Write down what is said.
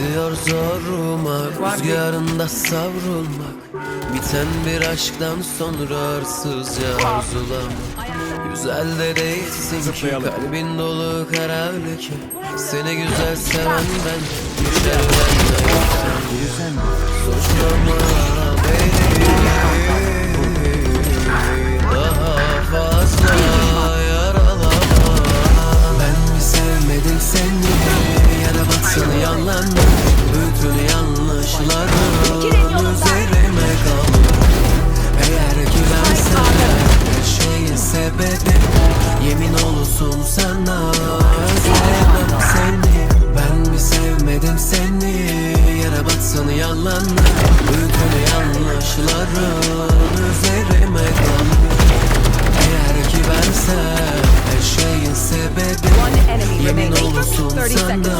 Gidiyor zoruma Rüzgarında savrulmak. Biten bir aşktan sonra arsızca arzulamak Güzel de değilsin ki Kalbin dolu kara leke Seni güzel seven ben Düşerden ayaktan Suçlama beni yalanlar Bütün yanlışların üzerime kaldı Eğer ki ben sana her şeyin sebebi Yemin olsun sana özlemem seni. Ben mi sevmedim seni? Yere batsın yalanlar. Bütün yanlışların üzerime kaldı Eğer ki bensem her şeyin sebebi Yemin olsun 30 seconds. sana